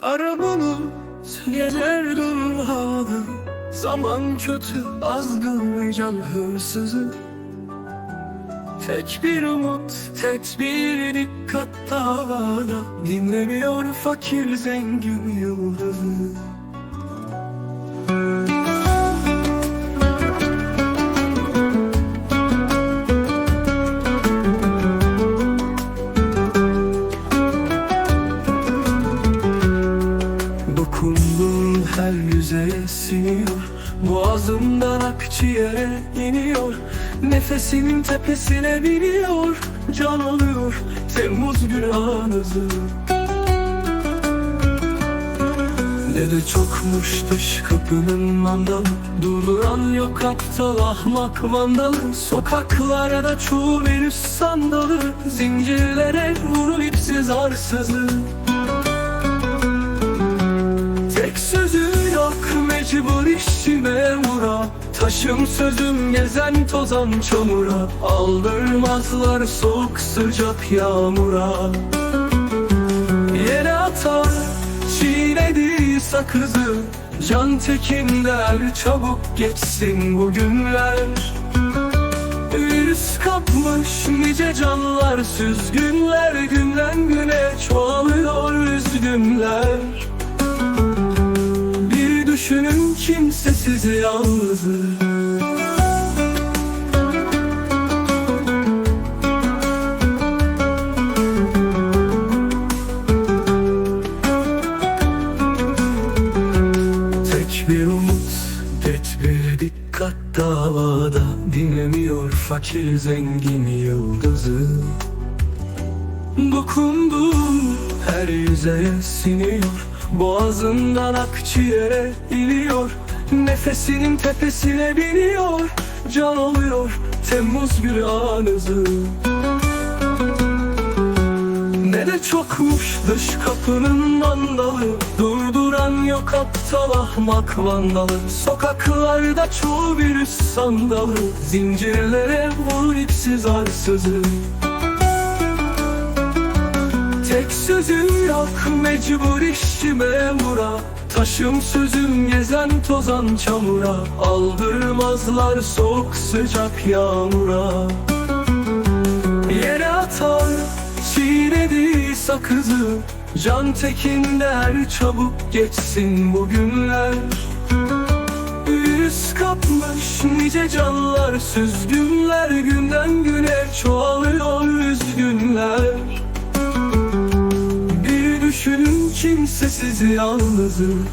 Kara bulut Geceler durmadı Zaman kötü azgın ve can hırsızı. Tek bir umut, tek bir dikkat davada Dinlemiyor fakir zengin yıldızı Dokunduğun her yüze siniyor Boğazımdan akciğere iniyor. Nefesinin tepesine biniyor. Can alıyor. Temmuz günahınızı. Ne de çokmuş dış kapının mandalı. Durduran yok aptal ahmak vandalı Sokaklara da çoğu virüs sandalı. Zincirlere vurul ipsiz arsızı Taşım sözüm gezen tozan çamura Aldırmazlar soğuk sıcak yağmura. Yere atar çiğnediği sakızı Can tekin der çabuk geçsin bu günler. Virüs kapmış nice canlar Süzgünler günden güne çoğalıyor üzgünler düşünün kimsesiz yalnızı Tek bir umut, tek bir dikkat davada. Dinlemiyor fakir zengin yıldızı. Dokunduğum her yüze siniyor Boğazından akciğere iniyor Nefesinin tepesine biniyor Can oluyor Temmuz bir anızı. Ne de çokmuş dış kapının mandalı Durduran yok aptal ahmak vandalı Sokaklarda çoğu virüs sandalı Zincirlere vur ipsiz arsızı Tek sözüm yok mecbur işçi memura Taşım sözüm gezen tozan çamura. Aldırmazlar soğuk sıcak yağmura. Yere atar çiğnediği sakızı. Can tekin der çabuk geçsin bu günler. Yüz kapmış nice canlar Süzgünler kimsesiz yalnızım